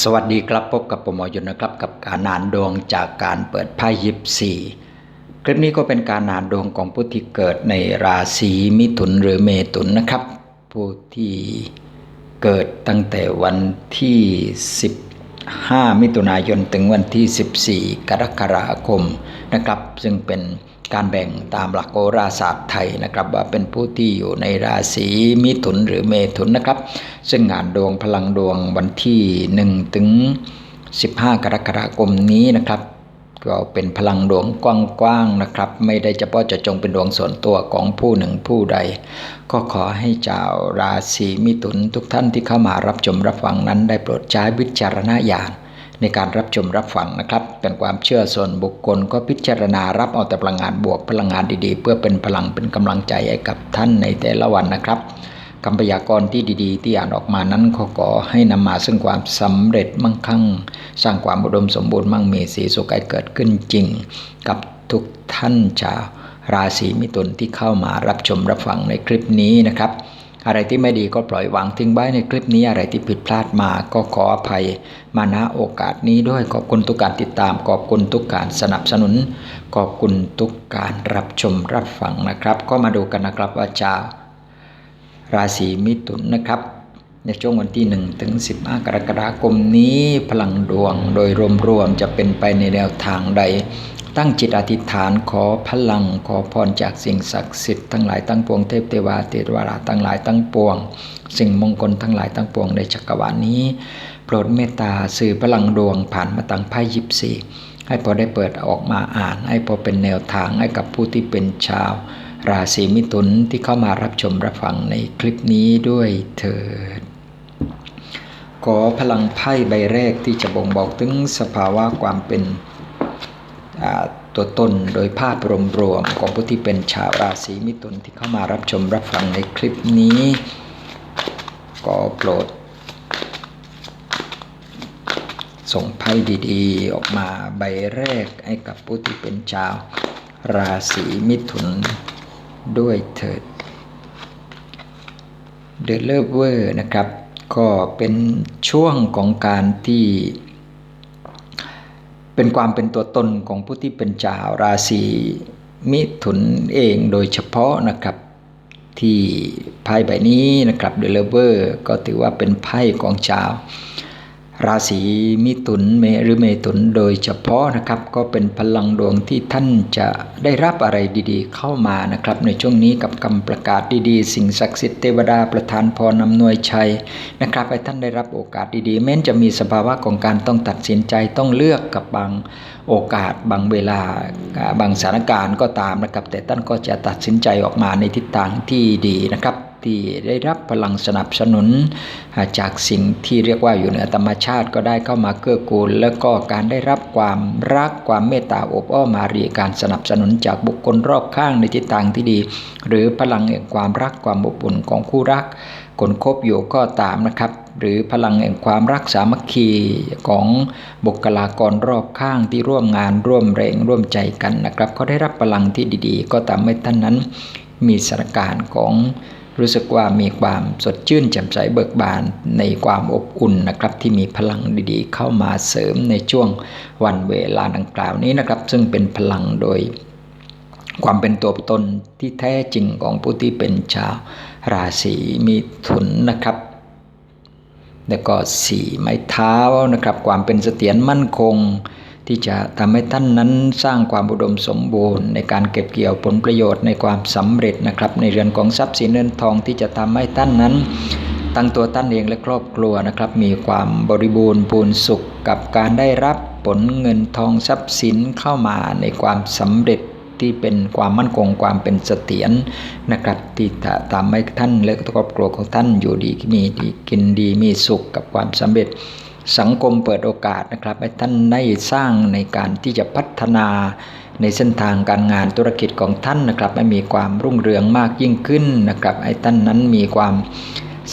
สวัสดีครับพบกับปมยนนะครับกับการนานดวงจากการเปิดไพ่ยิปซีคลิปนี้ก็เป็นการนานดวงของผู้ที่เกิดในราศีมิถุนหรือเมถุนนะครับ ผู้ที่เกิดตั้งแต่วันที่ 15 มิถุนายนถึงวันที่ 14 กรกฎาคมนะครับ ซึ่งเป็น การแบ่งตามหลักโหราศาสตร์ไทยนะครับ ว่าเป็นผู้ที่อยู่ในราศีมิถุนหรือเมถุนนะครับ ซึ่งงานดวงพลังดวงวันที่1ถึง15 กรกฎาคมนี้นะครับก็เป็นพลังดวงกว้างๆนะครับ ไม่ได้เฉพาะเจะจงเป็นดวงส่วนตัวของผู้หนึ่งผู้ใด ก็ขอให้เจ้าราศีมิถุนทุกท่านที่เข้ามารับชมรับฟังนั้นได้โปรดใช้วิจารณญาณ ในการรับชมรับฟังนะครับ เป็นความเชื่อส่วนบุคคลก็พิจารณารับเอาแต่พลังงานบวกพลังงานดีๆ เพื่อเป็นพลังเป็นกำลังใจให้กับท่านในแต่ละวันนะครับคำพยากรณ์ที่ดีๆ ที่อ่านออกมานั้นขอขอให้นำมาซึ่งความสำเร็จมั่งคั่ง สร้างความอุดมสมบูรณ์มั่งมีสีสุขให้เกิดขึ้นจริง กับทุกท่านชาวราศีมิถุนที่เข้ามารับชมรับฟังในคลิปนี้นะครับ อะไรที่ไม่ดีก็ปล่อยวางทิ้งไว้ในคลิปนี้อะไรที่ผิดพลาดมาก็ขออภัย มาณโอกาสนี้ด้วยขอบคุณทุกการติดตาม ขอบคุณทุกการสนับสนุน ขอบคุณทุกการรับชมรับฟังนะครับ ก็มาดูกันนะครับว่าชาวราศีมิถุนนะครับ ในช่วงวันที่1ถึง15 กรกฎาคมนี้พลังดวงโดยรวมๆจะเป็นไปในแนวทางใด ตั้งจิตอธิษฐานขอพลังขอพรจากสิ่งศักดิ์สิทธิ์ทั้งหลายทั้งปวงเทพเทวาเทวราทั้งหลายทั้งปวง สิ่งมงคลทั้งหลายทั้งปวงในจักรวาลนี้ โปรดเมตตาสื่อพลังดวงผ่านมาตังไพ่ยิบสีให้พอได้เปิดออกมาอ่าน ให้พอเป็นแนวทางให้กับผู้ที่เป็นชาว ราศีมิถุนที่เข้ามารับชมรับฟังในคลิปนี้ด้วยเถิดขอพลังไพ่ใบแรกที่จะบ่งบอกถึงสภาวะความเป็นตัวตนโดยภาพรวมๆของผู้ที่เป็นชาวราศีมิถุนที่เข้ามารับชมรับฟังในคลิปนี้ ก็โปรด ส่งไพ่ดีๆ ออกมาใบแรกให้กับผู้ที่เป็นชาว ราศีมิถุนด้วยเถิดเดลเลเวอร์นะครับ ก็เป็นช่วงของการที่ เป็นความเป็นตัวตนของผู้ที่เป็นชาวราศีมิถุนเองโดยเฉพาะนะครับที่ไพ่ใบนี้นะครับเดลเลเวอร์ก็ถือว่าเป็นไพ่ของชาว ราศีมิถุนเมหรือเมถุนโดยเฉพาะนะครับ ก็เป็นพลังดวงที่ท่านจะได้รับอะไรดีๆ เข้ามานะครับ ในช่วงนี้กับคำประกาศดีๆ สิ่งศักดิ์สิทธิ์เทวดาประทานพรนำนวยชัยนะครับให้ท่านได้รับโอกาสดีๆแม้นจะมีสภาวะของการต้องตัดสินใจต้องเลือกกับบางโอกาสบางเวลาบางสถานการณ์ก็ตามนะครับ แต่ท่านก็จะตัดสินใจออกมาในทิศทางที่ดีนะครับ ที่ได้รับพลังสนับสนุน จากสิ่งที่เรียกว่าอยู่เหนือธรรมชาติก็ได้เข้ามาเกื้อกูล แล้วก็การได้รับความรักความเมตตาอบอ้อมมารีการสนับสนุนจากบุคคลรอบข้างในทิศทางที่ดี หรือพลังแห่งความรักความอบอุ่นของคู่รักคนคบอยู่ก็ตามนะครับ หรือพลังแห่งความรักสามัคคีของบุคลากรรอบข้างที่ร่วมงานร่วมแรงร่วมใจกันนะครับเขาได้รับพลังที่ดีๆ ก็ทำให้ท่านนั้นมีสถานการณ์ของ รู้สึกว่ามีความสดชื่นแจ่มใสเบิกบานในความอบอุ่นนะครับ ที่มีพลังดีๆ เข้ามาเสริมในช่วงวันเวลาดังกล่าวนี้นะครับ ซึ่งเป็นพลังโดยความเป็นตัวตนที่แท้จริงของผู้ที่เป็นชาวราศีมิถุนนะครับแล้วก็สี่ไม้เท้านะครับ ความเป็นเสถียรมั่นคง ที่จะทำให้ท่านนั้นสร้างความอุดมสมบูรณ์ ในการเก็บเกี่ยวผลประโยชน์ในความสำเร็จนะครับ ในเรือนของทรัพย์สินเงินทองที่จะทำให้ท่านนั้นตั้งตัวท่านเองและครอบครัวนะครับ มีความบริบูรณ์ปูนสุขกับการได้รับผลเงินทองทรัพย์สินเข้ามาในความสำเร็จที่เป็นความมั่นคงความเป็นเสถียรนะครับที่ทำให้ท่านและครอบครัวของท่านอยู่ดีมีดีกินดีมีสุขกับความสำเร็จ สังคมเปิดโอกาสนะครับให้ท่านได้สร้างในการที่จะพัฒนาในเส้นทางการงานธุรกิจของท่านนะครับให้มีความรุ่งเรืองมากยิ่งขึ้นนะครับให้ท่านนั้นมีความ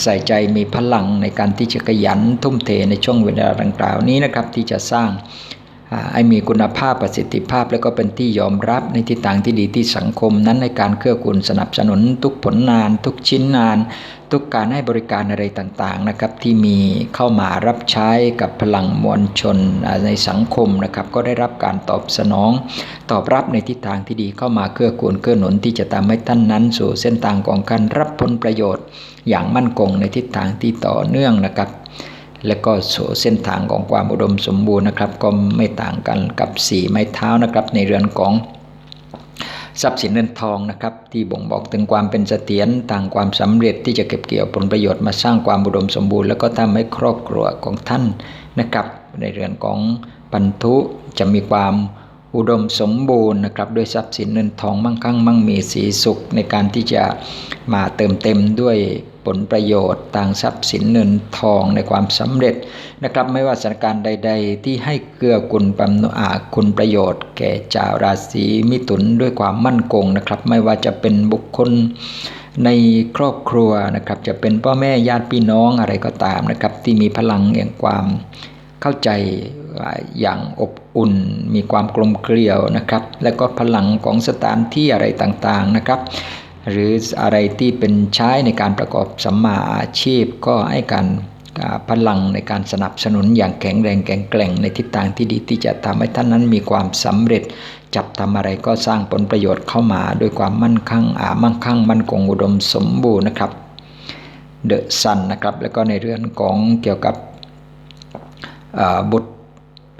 ใส่ใจมีพลังในการที่จะขยันทุ่มเทในช่วงเวลาดังกล่าวนี้นะครับ ที่จะสร้าง ให้มีคุณภาพประสิทธิภาพ และก็เป็นที่ยอมรับในทิศทางที่ดีที่สังคมนั้นในการเครื่อกูลสนับสนุนทุกผลงาน ทุกชิ้นงาน ทุกการให้บริการอะไรต่างๆนะครับที่มีเข้ามารับใช้กับพลังมวลชนในสังคมนะครับก็ได้รับการตอบสนอง ตอบรับในทิศทางที่ดีเข้ามาเกื้อกูลเกื้อหนุนที่จะทำให้ท่านนั้นสู่เส้นทางของการรับผลประโยชน์ อย่างมั่นคงในทิศทางที่ต่อเนื่องนะครับ และก็สู่เส้นทางของความอุดมสมบูรณ์นะครับ ก็ไม่ต่างกันกับสีไม้เท้านะครับในเรือนของทรัพย์สินเงินทองนะครับที่บ่งบอกถึงความเป็นเสถียรต่างความสำเร็จที่จะเก็บเกี่ยวผลประโยชน์มาสร้างความอุดมสมบูรณ์ แล้วก็ทำให้ครอบครัวของท่านนะครับ ในเรือนของปันทุจะมีความ อุดมสมบูรณ์นะครับด้วยทรัพย์สินเงินทองมั่งคั่งมั่งมีสีสุขในการที่จะมาเติมเต็มด้วยผลประโยชน์ต่างทรัพย์สินเงินทองในความสำเร็จนะครับไม่ว่าสถานการณ์ใด ๆ ที่ให้เกื้อกุลบำนุอาคุณประโยชน์ แก่ชาวราศีมิถุนด้วยความมั่นคงนะครับ ไม่ว่าจะเป็นบุคคลในครอบครัวนะครับ จะเป็นพ่อแม่ญาติพี่น้องอะไรก็ตามนะครับ ที่มีพลังแห่งความเข้าใจอย่างอบ อุ่น มีความกลมเกลียวนะครับ และก็พลังของสถานที่อะไรต่างๆนะครับ หรืออะไรที่เป็นใช้ในการประกอบสัมมาอาชีพก็ให้การพลังในการสนับสนุนอย่างแข็งแรงแข็งแกร่งในทิศทางที่ดีที่จะทำให้ท่านนั้นมีความสำเร็จ จับทำอะไรก็สร้างผลประโยชน์เข้ามาด้วยความมั่นคงอามั่งคั่งมั่นคงอุดมสมบูรณ์นะครับเดอะซันนะครับแล้วก็ในเรื่องของเกี่ยวกับบุตร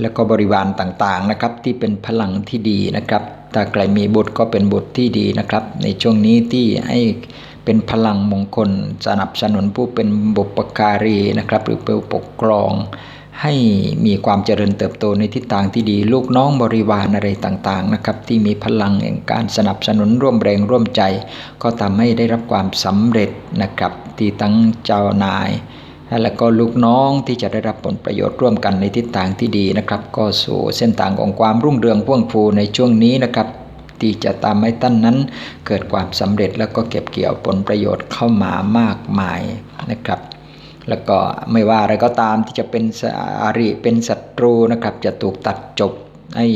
และก็บริวารต่างๆนะครับที่เป็นพลังที่ดีนะครับ ถ้าใครมีบุตรก็เป็นบุตรที่ดีนะครับ ในช่วงนี้ที่ให้เป็นพลังมงคลสนับสนุนผู้เป็นบุปการีนะครับ หรือผู้ปกครอง ให้มีความเจริญเติบโตในทิศทางที่ดี ลูกน้องบริวารอะไรต่างๆนะครับ ที่มีพลังแห่งการสนับสนุนร่วมแรงร่วมใจ ก็ทำให้ได้รับความสำเร็จนะครับ ที่ตั้งเจ้านาย และก็ลูกน้องที่จะได้รับผลประโยชน์ร่วมกันในทิศทางที่ดีนะครับ ก็สู่เส้นทางของความรุ่งเรืองพ่วงฟูในช่วงนี้นะครับ ที่จะตามให้ท่านนั้น เกิดความสำเร็จแล้วก็เก็บเกี่ยวผลประโยชน์เข้ามามากมายนะครับแล้วก็ไม่ว่าอะไรก็ตามที่จะเป็นอาริเป็นศัตรูนะครับ จะถูกตัดจบให้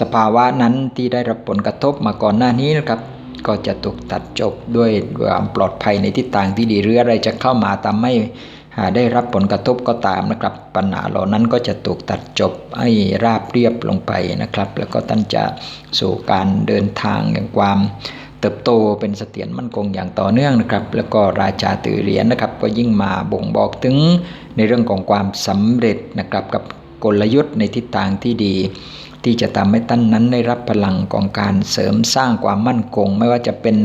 สภาวะนั้นที่ได้รับผลกระทบมาก่อนหน้านี้นะครับ ก็จะถูกตัดจบด้วยความปลอดภัยในทิศทางที่ดีหรืออะไรจะเข้ามาทำให้ ได้รับผลกระทบก็ตามนะครับ ปัญหาเหล่านั้นก็จะถูกตัดจบให้ราบเรียบลงไปนะครับ แล้วก็ท่านจะสู่การเดินทางอย่างความเติบโตเป็นเสถียรมั่นคงอย่างต่อเนื่องนะครับ แล้วก็ราชาตือเหรียญนะครับ ก็ยิ่งมาบ่งบอกถึงในเรื่องของความสำเร็จนะครับกับ กลยุทธ์ในทิศทางที่ดี ที่จะทำให้ท่านนั้นได้รับพลังของการเสริมสร้างความมั่นคง ไม่ว่าจะเป็น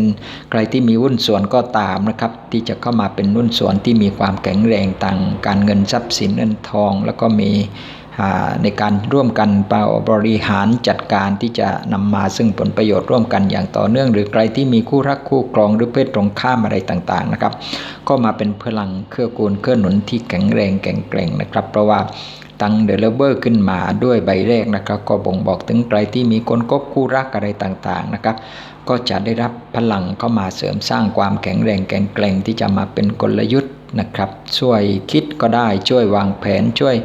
ใครที่มีหุ้นส่วนก็ตามนะครับ ที่จะเข้ามาเป็นหุ้นส่วนที่มีความแข็งแรงต่างการเงินทรัพย์สินเงินทอง แล้วก็มีในการร่วมกันบริหารจัดการที่จะนำมาซึ่งผลประโยชน์ร่วมกันอย่างต่อเนื่อง หรือใครที่มีคู่รักคู่ครองหรือเพศตรงข้ามอะไรต่างๆนะครับ ก็มาเป็นพลังเครื่อกูลเครื่อหนุนที่แข็งแรงแข็งแกร่งนะครับ เพราะว่า ตังเดลเวอร์ขึ้นมาด้วยใบแรกนะครับ ก็บ่งบอกถึงใครที่มีคนคบคู่รักอะไรต่างๆนะครับ ก็จะได้รับพลังเข้ามาเสริมสร้างความแข็งแรงแข็งแกร่งที่จะมาเป็นกลยุทธ์นะครับ ช่วยคิดก็ได้ช่วยวางแผนช่วย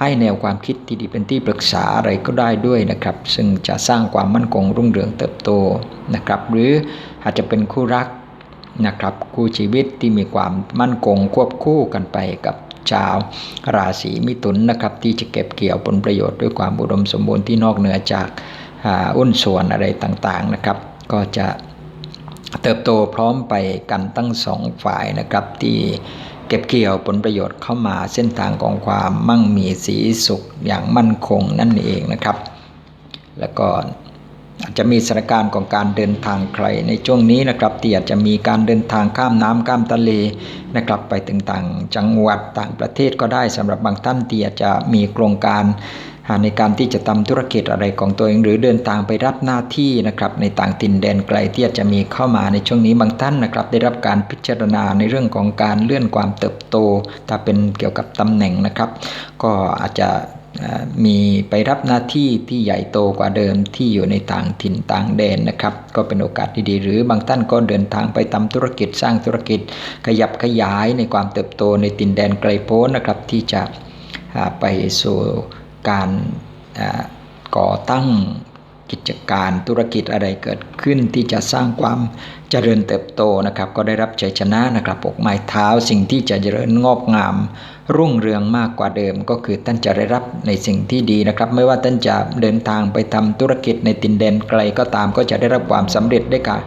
ให้แนวความคิดที่ดีเป็นที่ปรึกษาอะไรก็ได้ด้วยนะครับ ซึ่งจะสร้างความมั่นคงรุ่งเรืองเติบโตนะครับ หรืออาจจะเป็นคู่รักนะครับคู่ชีวิตที่มีความมั่นคงควบคู่กันไปกับ ชาว ราศีมิถุนนะครับที่จะเก็บเกี่ยวผลประโยชน์ด้วยความอุดมสมบูรณ์ที่นอกเหนือจากอุ้นส่วนอะไรต่างๆนะครับ ก็จะเติบโตพร้อมไปกันตั้งสองฝ่ายนะครับที่เก็บเกี่ยวผลประโยชน์เข้ามาเส้นทางของความมั่งมีสีสุขอย่างมั่นคงนั่นเองนะครับ แล้วก็ อาจจะมีสถานการณ์ของการเดินทางใครในช่วงนี้นะครับที่อาจจะมีการเดินทางข้ามน้ำข้ามทะเลนะครับไปถึงต่างจังหวัดต่างประเทศก็ได้สำหรับบางท่านที่อาจจะมีโครงการในการที่จะทำธุรกิจอะไรของตัวเองหรือเดินทางไปรับหน้าที่นะครับในต่างถิ่นแดนไกลที่อาจจะมีเข้ามาในช่วงนี้บางท่านนะครับ ได้รับการพิจารณาในเรื่องของการเลื่อนความเติบโต ถ้าเป็นเกี่ยวกับตำแหน่งนะครับ ก็อาจจะ มีไปรับหน้าที่ที่ใหญ่โตกว่าเดิมที่อยู่ในต่างถิ่นต่างแดนนะครับ ก็เป็นโอกาสดีๆ หรือบางท่านก็เดินทางไปทำธุรกิจสร้างธุรกิจขยับขยายในความเติบโตในตินแดนไกลโพ้นนะครับ ที่จะไปสู่การก่อตั้ง กิจการธุรกิจอะไรเกิดขึ้นที่จะสร้างความเจริญเติบโตนะครับ ก็ได้รับชัยชนะนะครับปกไม้เท้าสิ่งที่จะเจริญงอกงาม รุ่งเรืองมากกว่าเดิม ก็คือท่านจะได้รับในสิ่งที่ดีนะครับ ไม่ว่าท่านจะเดินทางไปทำธุรกิจในตินแดนไกลก็ตาม ก็จะได้รับความสำเร็จได้กับ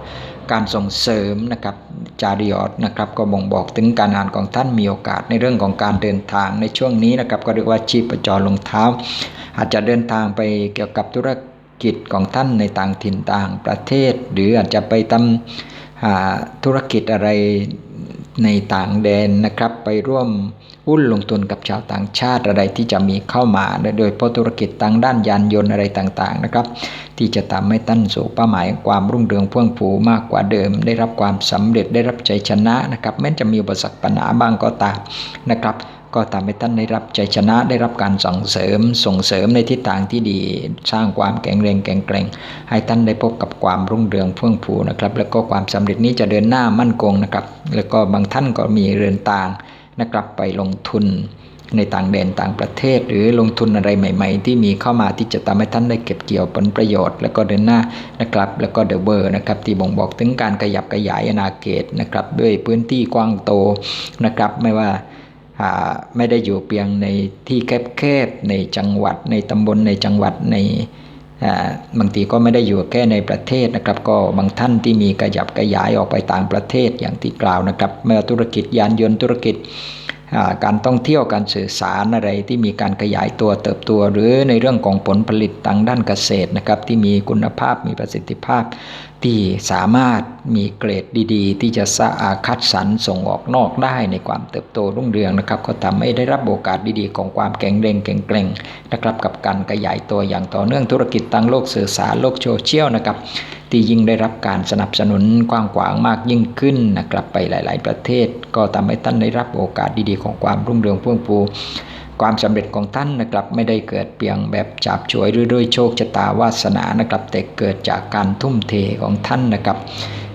การส่งเสริมนะครับจาริออดนะครับก็บ่งบอกถึงการงานของท่านมีโอกาสในเรื่องของการเดินทางในช่วงนี้นะครับ ก็เรียกว่าชีพจรลงเท้า อาจจะเดินทางไปเกี่ยวกับธุรกิจ กิจของท่านในต่างถิ่นต่างประเทศ หรืออาจจะไปทำธุรกิจอะไรในต่างแดนนะครับ ไปร่วมหุ้นลงทุนกับชาวต่างชาติอะไรที่จะมีเข้ามา โดยเพราะธุรกิจทางด้านยานยนต์อะไรต่างๆนะครับ ที่จะทำให้ท่านสู่เป้าหมายความรุ่งเรืองเพื่องผูมากกว่าเดิม ได้รับความสำเร็จได้รับใจชนะนะครับแม้จะมีอุปสรรคปัญหาบ้างก็ตามนะครับ ก็ทำให้ท่านได้รับใจชนะได้รับการส่งเสริมส่งเสริมในทิศทางที่ดี สร้างความแข็งแรงแข็งแกร่ง ให้ท่านได้พบกับความรุ่งเรืองเฟื่องฟูนะครับแล้วก็ความสำเร็จนี้จะเดินหน้ามั่นคงนะครับแล้วก็บางท่านก็มีเรือนต่างนะครับไปลงทุนในต่างแดนต่างประเทศ หรือลงทุนอะไรใหม่ ๆ ที่มีเข้ามาที่จะทำให้ท่านได้เก็บเกี่ยวผลประโยชน์ แล้วก็เดินหน้านะครับ แล้วก็เดอะเวอร์นะครับที่บ่งบอกถึงการขยับขยายอาณาเขตนะครับด้วยพื้นที่กว้างโตนะครับไม่ว่า ไม่ได้อยู่เพียงในที่แคบๆในจังหวัด ในตำบลในจังหวัดในบางทีก็ไม่ได้อยู่แค่ในประเทศนะครับ ก็บางท่านที่มีกระยับกระยายออกไปต่างประเทศอย่างที่กล่าวนะครับไม่ว่าธุรกิจยานยนต์ธุรกิจการท่องเที่ยวการสื่อสารอะไรที่มีการขยายตัวเติบโตหรือในเรื่องของผลผลิตทางด้านเกษตรนะครับที่มีคุณภาพมีประสิทธิภาพ ที่สามารถมีเกรดดีๆ ที่จะสะอาคัดสรรส่งออกนอกได้ในความเติบโตรุ่งเรืองนะครับ ก็ทำให้ได้รับโอกาสดีๆ ของความแข็งแรงแข็งแกร่งนะครับ กับการขยายตัวอย่างต่อเนื่องธุรกิจทางโลกสื่อสารโลกโซเชียลนะครับ ที่ยิ่งได้รับการสนับสนุนกว้างขวางมากยิ่งขึ้นนะครับไปหลาย ๆ ประเทศ ก็ทำให้ท่านได้รับโอกาสดีๆ ของความรุ่งเรืองเพื่องฟู ความสำเร็จของท่านนะครับไม่ได้เกิดเพียงแบบจับฉวยหรือด้วยโชคชะตาวาสนานะครับแต่เกิดจากการทุ่มเทของท่านนะครับ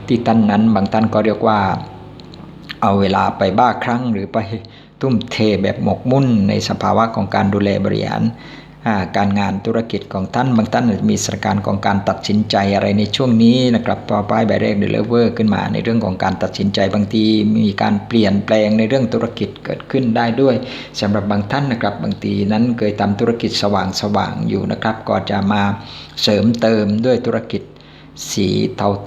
ที่ท่านนั้นบางท่านก็เรียกว่า เอาเวลาไปบ้าครั้งหรือไปทุ่มเทแบบหมกมุ่นในสภาวะของการดูแลบริหาร การงานธุรกิจของท่านบางท่านมีสถานการณ์ของการตัดสินใจอะไรในช่วงนี้นะครับพอป้ายใบแรกเดลเวอร์ขึ้นมาในเรื่องของการตัดสินใจบางทีมีการเปลี่ยนแปลงในเรื่องธุรกิจเกิดขึ้นได้ด้วยสำหรับบางท่านนะครับบางทีนั้นเคยทำธุรกิจสว่างสว่างอยู่นะครับ ก็จะมาเสริมเติมด้วยธุรกิจ สี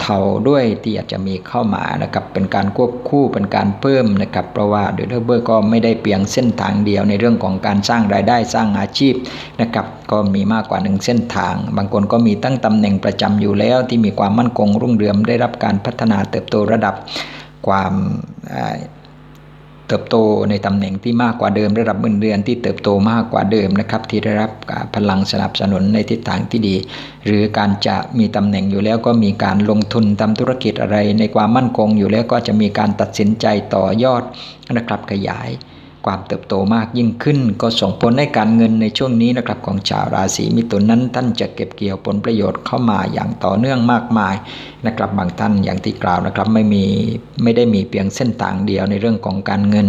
เทาๆด้วยที่อาจจะมีเข้ามานะครับเป็นการควบคู่เป็นการเพิ่มนะครับเพราะว่าเดลเบอร์ก็ไม่ได้เพียงเส้นทางเดียวในเรื่องของการสร้างรายได้สร้างอาชีพนะครับก็มีมากกว่าหนึ่งเส้นทาง บางคนก็มีตั้งตำแหน่งประจำอยู่แล้ว ที่มีความมั่นคงรุ่งเรืองได้รับการพัฒนาเติบโตระดับความ เติบโตในตำแหน่งที่มากกว่าเดิมระดับเงินเดือนที่เติบโตมากกว่าเดิมนะครับที่ได้รับพลังสนับสนุนในทิศทางที่ดี หรือการจะมีตำแหน่งอยู่แล้วก็มีการลงทุนทำธุรกิจอะไร ในความมั่นคงอยู่แล้วก็จะมีการตัดสินใจต่อยอดนะครับขยาย ความเติบโตมากยิ่งขึ้น ก็ส่งผลให้การเงินในช่วงนี้นะครับของชาวราศีมิถุนนั้นท่านจะเก็บเกี่ยวผลประโยชน์เข้ามาอย่างต่อเนื่องมากมายนะครับบางท่านอย่างที่กล่าวนะครับไม่มีไม่ได้มีเพียงเส้นทางเดียวในเรื่องของการเงิน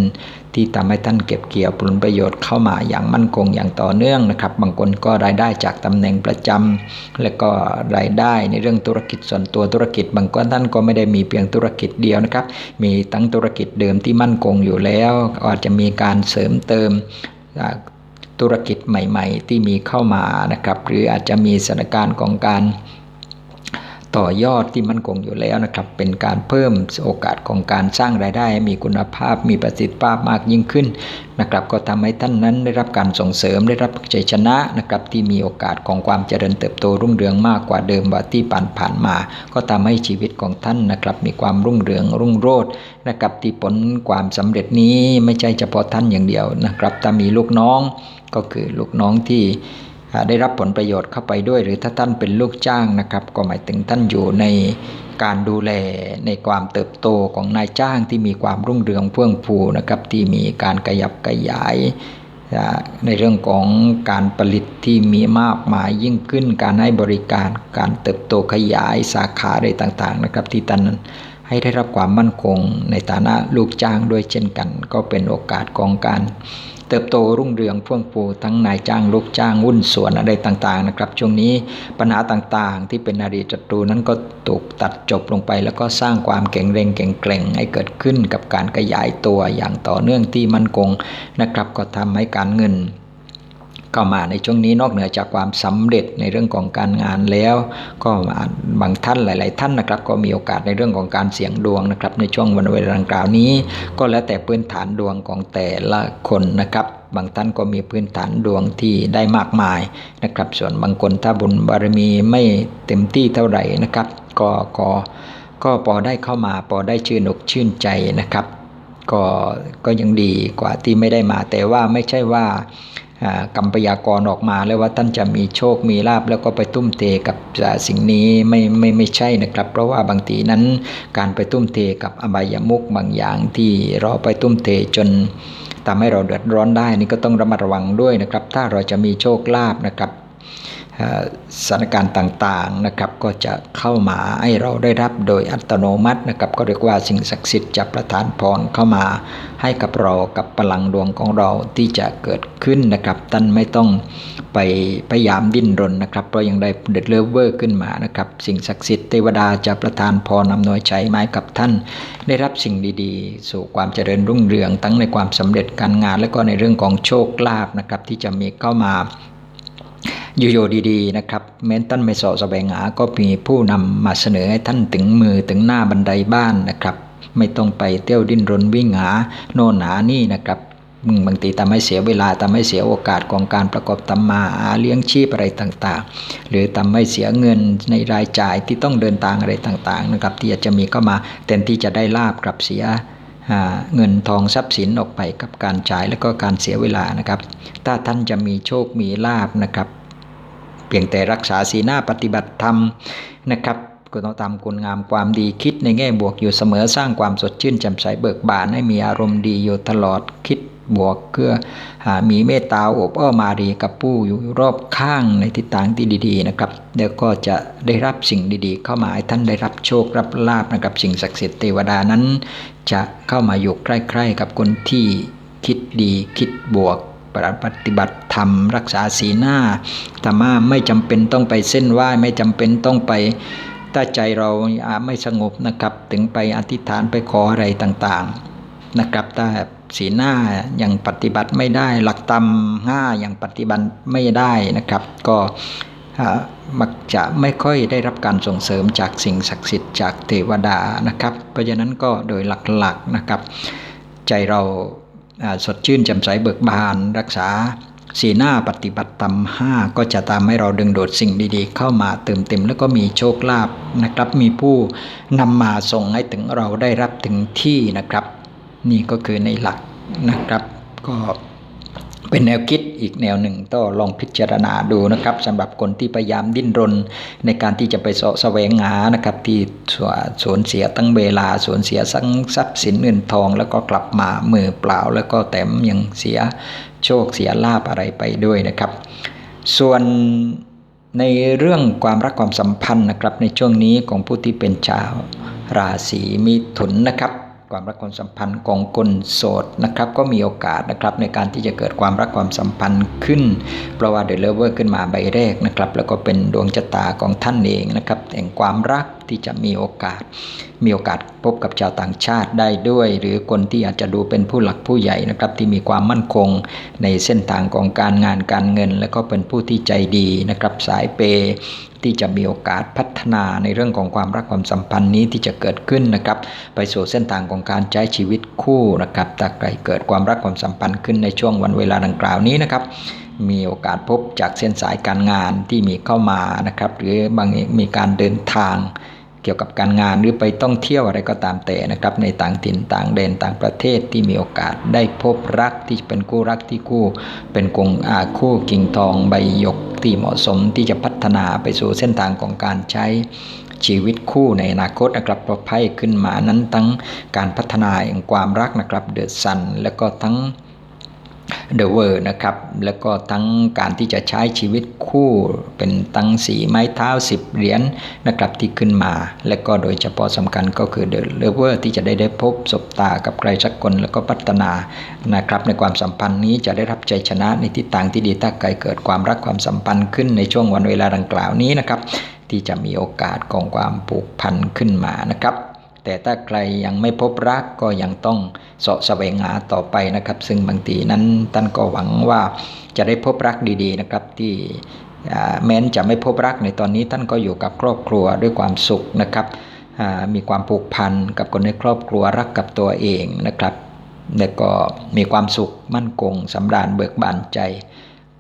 ที่ทำให้ท่านเก็บเกี่ยวผลประโยชน์เข้ามาอย่างมั่นคงอย่างต่อเนื่องนะครับ บางคนก็รายได้จากตำแหน่งประจำและก็รายได้ในเรื่องธุรกิจส่วนตัวธุรกิจ บางคนท่านก็ไม่ได้มีเพียงธุรกิจเดียวนะครับ มีทั้งธุรกิจเดิมที่มั่นคงอยู่แล้วอาจจะมีการเสริมเติมธุรกิจใหม่ ๆ ที่มีเข้ามานะครับ หรืออาจจะมีสถานการณ์ของการ ต่อยอดที่มั่นคงอยู่แล้วนะครับ เป็นการเพิ่มโอกาสของการสร้างรายได้ มีคุณภาพมีประสิทธิภาพมากยิ่งขึ้นนะครับ ก็ทำให้ท่านนั้นได้รับการส่งเสริมได้รับใจชนะนะครับที่มีโอกาสของความเจริญเติบโตรุ่งเรืองมากกว่าเดิมว่าที่ผ่านผ่านมา ก็ทำให้ชีวิตของท่านนะครับ มีความรุ่งเรืองรุ่งโรจน์นะครับที่ผลความสำเร็จนี้ไม่ใช่เฉพาะท่านอย่างเดียวนะครับถ้ามีลูกน้องก็คือลูกน้องที่ ได้รับผลประโยชน์เข้าไปด้วย หรือถ้าท่านเป็นลูกจ้างนะครับ ก็หมายถึงท่านอยู่ในการดูแลในความเติบโตของนายจ้างที่มีความรุ่งเรืองเฟื่องฟูนะครับ ที่มีการขยับขยาย ในเรื่องของการผลิตที่มีมากมายยิ่งขึ้น การให้บริการการเติบโตขยายสาขาอะไรต่างๆนะครับ ที่ท่านให้ได้รับความมั่นคงในฐานะลูกจ้างด้วยเช่นกัน ก็เป็นโอกาสของการ เติบโตรุ่งเรืองพ่วงฟูทั้งนายจ้างลูกจ้างวุ่นส่วนอะไรต่างๆนะครับ ช่วงนี้ปัญหาต่างๆ ที่เป็นนารีศัตรูนั้นก็ถูกตัดจบลงไป แล้วก็สร้างความเก่งเร่งเก่งเกร่งให้เกิดขึ้นกับการขยายตัวอย่างต่อเนื่องที่มั่นคงนะครับ ก็ทำให้การเงิน เข้ามาในช่วงนี้นอกเหนือจากความสำเร็จในเรื่องของการงานแล้ว ก็บางท่านหลาย ๆ ท่านนะครับ ก็มีโอกาสในเรื่องของการเสี่ยงดวงนะครับ ในช่วงวันเวลาดังกล่าวนี้ ก็แล้วแต่พื้นฐานดวงของแต่ละคนนะครับบางท่านก็มีพื้นฐานดวงที่ได้มากมายนะครับ ส่วนบางคนถ้าบุญบารมีไม่เต็มที่เท่าไหร่นะครับ ก็ก็ก็พอได้เข้ามาพอได้ชื่นอกชื่นใจนะครับ ก็ก็ยังดีกว่าที่ไม่ได้มา แต่ว่าไม่ใช่ว่า กรรมปยากรออกมาแล้วว่าท่านจะมีโชคมีลาบแล้วก็ไปตุ้มเทกับสิ่งนี้ไม่ไม่ไม่ใช่นะครับ เพราะว่าบางทีนั้นการไปตุ้มเทกับอบายมุกบางอย่างที่เราไปตุ้มเทจนทำให้เราเดือดร้อนได้นี่ก็ต้องระมัดระวังด้วยนะครับ ถ้าเราจะมีโชคลาบนะครับ สถานการณ์ต่างๆนะครับก็จะเข้ามาให้เราได้รับโดยอัตโนมัตินะครับก็เรียกว่าสิ่งศักดิ์สิทธิ์จะประทานพรเข้ามาให้กับเรากับพลังดวงของเราที่จะเกิดขึ้นนะครับท่านไม่ต้องไปพยายามดิ้นรนนะครับเพราะยังได้เด็ดเลเวอร์ขึ้นมานะครับสิ่งศักดิ์สิทธิ์เทวดาจะประทานพรนำนวยใจไม้กับท่าน ได้รับสิ่งดีๆ สู่ความเจริญรุ่งเรือง ทั้งในความสำเร็จการงาน และก็ในเรื่องของโชคลาภนะครับที่จะมีเข้ามา อยู่ๆดีๆนะครับแม้ท่านไม่สอแสวงหาก็มีผู้นำมาเสนอให้ท่านถึงมือถึงหน้าบันไดบ้านนะครับ ไม่ต้องไปเที่ยวดิ้นรนวิ่งหาโน่นหานี่นะครับบางทีทำให้เสียเวลาทำให้เสียโอกาสของการประกอบตำมาหาเลี้ยงชีพอะไรต่างๆ หรือทำให้เสียเงินในรายจ่ายที่ต้องเดินทางอะไรต่างๆนะครับที่จะมีเข้ามาแทนที่จะได้ลาบกลับเสียเงินทองทรัพย์สินออกไปกับการจ่ายแล้วก็การเสียเวลานะครับ ถ้าท่านจะมีโชคมีลาบนะครับ พียงแต่รักษาสีหน้าปฏิบัติธรรมนะครับก็ต้องทำคุณงามความดีคิดในแง่บวกอยู่เสมอสร้างความสดชื่นแจ่มใสเบิกบานให้มีอารมณ์ดีอยู่ตลอดคิดบวกเพื่อมีเมตตาอบอ้อมารีกับผู้อยู่รอบข้างในทิศทางที่ดีๆนะครับเดี๋ยวก็จะได้รับสิ่งดีๆ เข้ามาให้ท่านได้รับโชครับลาบนะครับสิ่งศักดิ์สิทธิ์เทวดานั้น จะเข้ามาอยู่ใกล้ๆกับคนที่คิดดีคิดบวก ปฏิบัติธรรมรักษาศีหน้าธรรมะไม่จำเป็นต้องไปเส้นไหว้ไม่จำเป็นต้องไปถ้าใจเราไม่สงบนะครับ ถึงไปอธิษฐานไปขออะไรต่างๆนะครับถ้าศีหน้ายังปฏิบัติไม่ได้ หลักธรรมห้ายังปฏิบัติไม่ได้นะครับ ก็มักจะไม่ค่อยได้รับการส่งเสริมจากสิ่งศักดิ์สิทธิ์จากเทวดานะครับ เพราะฉะนั้นก็โดยหลักๆนะครับ ใจเรา สดชื่นแจ่มใสเบิกบาน รักษาสีหน้าปฏิบัติธรรมห้าก็จะตามให้เราดึงดูดสิ่งดีๆ เข้ามาเติมเต็มแล้วก็มีโชคลาภนะครับ มีผู้นำมาส่งให้ถึงเราได้รับถึงที่นะครับ นี่ก็คือในหลักนะครับ ก็ เป็นแนวคิดอีกแนวหนึ่งต้องลองพิจารณาดูนะครับสำหรับคนที่พยายามดิ้นรน ในการที่จะไปสแสวงหานะครับ ที่สูญเสียตั้งเวลาสูญเสียสังทรัพย์สินเงินทอง แล้วก็กลับมามือเปล่า แล้วก็แถมยังเสียโชคเสียลาบอะไรไปด้วยนะครับ ส่วนในเรื่องความรักความสัมพันธ์นะครับในช่วงนี้ของผู้ที่เป็นชาวราศีมิถุนนะครับ ความรักความสัมพันธ์ของคนโสดนะครับก็มีโอกาสนะครับในการที่จะเกิดความรักความสัมพันธ์ขึ้น เพราะว่าเดลเลเวอร์ขึ้นมาใบแรกนะครับแล้วก็เป็นดวงชะตาของท่านเองนะครับแห่งความรัก ที่จะมีโอกาส มีโอกาสพบกับชาวต่างชาติได้ด้วย หรือคนที่อาจจะดูเป็นผู้หลักผู้ใหญ่นะครับที่มีความมั่นคงในเส้นทางของการงานการเงิน และก็เป็นผู้ที่ใจดีนะครับสายเปที่จะมีโอกาสพัฒนาในเรื่องของความรักความสัมพันธ์นี้ที่จะเกิดขึ้นนะครับ ไปสู่เส้นทางของการใช้ชีวิตคู่นะครับถ้าใครเกิดความรักความสัมพันธ์ขึ้นในช่วงวันเวลาดังกล่าวนี้นะครับ มีโอกาสพบจากเส้นสายการงานที่มีเข้ามานะครับ หรือบางมีการเดินทาง เกี่ยวกับการงานหรือไปต้องเที่ยวอะไรก็ตามแต่นะครับ ในต่างถิ่นต่างแดนต่างประเทศที่มีโอกาสได้พบรักที่เป็นคู่รักที่คู่ เป็นกงอาคู่กิ่งทองใบหยกที่เหมาะสมที่จะพัฒนาไปสู่เส้นทางของการใช้ชีวิตคู่ในอนาคตนะครับพอไพ่ขึ้นมานั้นทั้งการพัฒนาอย่างความรักนะครับเดือดสัน แล้วก็ทั้ง เดอะเวอร์นะครับ แล้วก็ทั้งการที่จะใช้ชีวิตคู่เป็นตั้งสีไม้เท้าสิบเหรียญนะครับที่ขึ้นมา และก็โดยเฉพาะสำคัญก็คือเดอะเลเวอร์ที่จะได้ได้พบสบตากับใครสักคนแล้วก็พัฒนานะครับในความสัมพันธ์นี้จะได้รับใจชนะในทิศทางที่ดีถ้าใครเกิดความรักความสัมพันธ์ขึ้นในช่วงวันเวลาดังกล่าวนี้นะครับที่จะมีโอกาสของความผูกพันขึ้นมานะครับ แต่ถ้าใครยังไม่พบรักก็ยังต้องเสาะแสวงหาต่อไปนะครับ ซึ่งบางทีนั้นท่านก็หวังว่าจะได้พบรักดีๆนะครับที่แม้นจะไม่พบรักในตอนนี้ท่านก็อยู่กับครอบครัวด้วยความสุขนะครับมีความผูกพันกับคนในครอบครัวรักกับตัวเองนะครับและก็มีความสุขมั่นคงสำราญเบิกบานใจ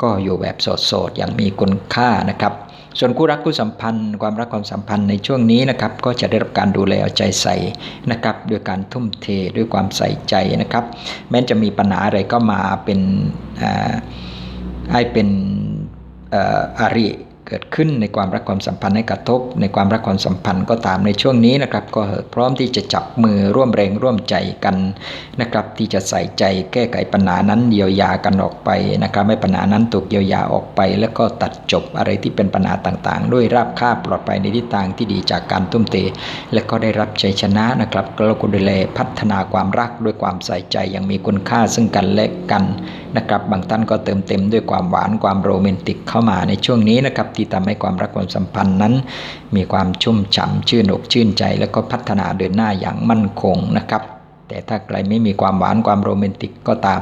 ก็อยู่แบบโสดๆอย่างมีคุณค่านะครับ ส่วนคู่รักคู่สัมพันธ์ ความรักความสัมพันธ์ในช่วงนี้นะครับก็จะได้รับการดูแลเอาใจใส่นะครับด้วยการทุ่มเทด้วยความใส่ใจนะครับ แม้จะมีปัญหาอะไรก็มาเป็นให้เป็นอริ เกิดขึ้นในความรักความสัมพันธ์ให้กระทบ ในความรักความสัมพันธ์ก็ตามในช่วงนี้นะครับ ก็พร้อมที่จะจับมือร่วมแรงร่วมใจกันนะครับ ที่จะใส่ใจแก้ไขปัญหานั้นเยียวยากันออกไปนะครับไม่ปัญหานั้นถูกเยียวยาออกไป แล้วก็ตัดจบอะไรที่เป็นปัญหาต่างๆ ด้วยราบคาบปลอดภัยในทิศทางที่ดีจากการทุ่มเทและก็ได้รับชัยชนะนะครับเราก็ดูแลพัฒนาความรักด้วยความใส่ใจอย่างมีคุณค่าซึ่งกันและกันนะครับบางท่านก็เติมเต็มด้วยความหวานความโรแมนติกเข้ามาในช่วงนี้นะครับที่ทำให้ความรักความสัมพันธ์นั้น มีความชุ่มฉ่ำชื่นอกชื่นใจ แล้วก็พัฒนาเดินหน้าอย่างมั่นคงนะครับแต่ถ้าใครไม่มีความหวานความโรแมนติกก็ตาม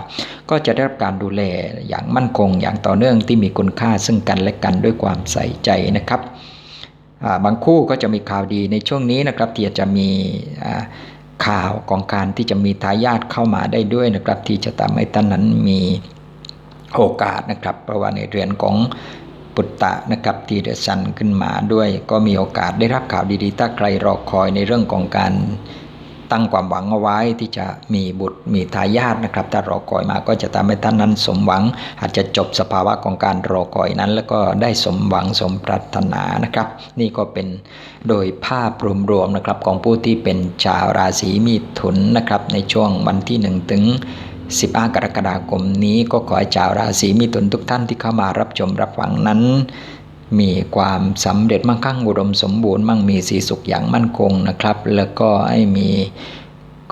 ก็จะได้รับการดูแลอย่างมั่นคงอย่างต่อเนื่องที่มีคุณค่าซึ่งกันและกันด้วยความใส่ใจนะครับบางคู่ก็จะมีข่าวดีในช่วงนี้นะครับที่จะมีข่าวของการที่จะมีทายาทเข้ามาได้ด้วยนะครับ ที่จะทำให้ท่านนั้นมีโอกาสนะครับเพราะว่าในเรือนของ ปุตตะนะครับทีเดซันขึ้นมาด้วย ก็มีโอกาสได้รับข่าวดีๆ ถ้าใครรอคอยในเรื่องของการตั้งความหวังเอาไว้ที่จะมีบุตรมีทายาทนะครับ ถ้ารอคอยมาก็จะทำให้ท่านนั้นสมหวัง อาจจะจบสภาวะของการรอคอยนั้น แล้วก็ได้สมหวังสมปรารถนานะครับ นี่ก็เป็นโดยภาพรวมๆนะครับของผู้ที่เป็นชาวราศีมีถุนนะครับ ในช่วงวันที่1ถึง 15 กรกฎาคมนี้ก็ขอให้ชาวราศีมีตุนทุกท่านที่เข้ามารับชมรับฟังนั้น มีความสำเร็จมั่งคั่งอุดมสมบูรณ์มั่งมีสีสุขอย่างมั่นคงนะครับ แล้วก็ให้มี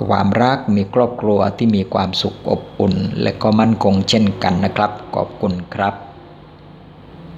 ความรักมีครอบครัวที่มีความสุขอบอุ่น และก็มั่นคงเช่นกันนะครับ ขอบคุณครับ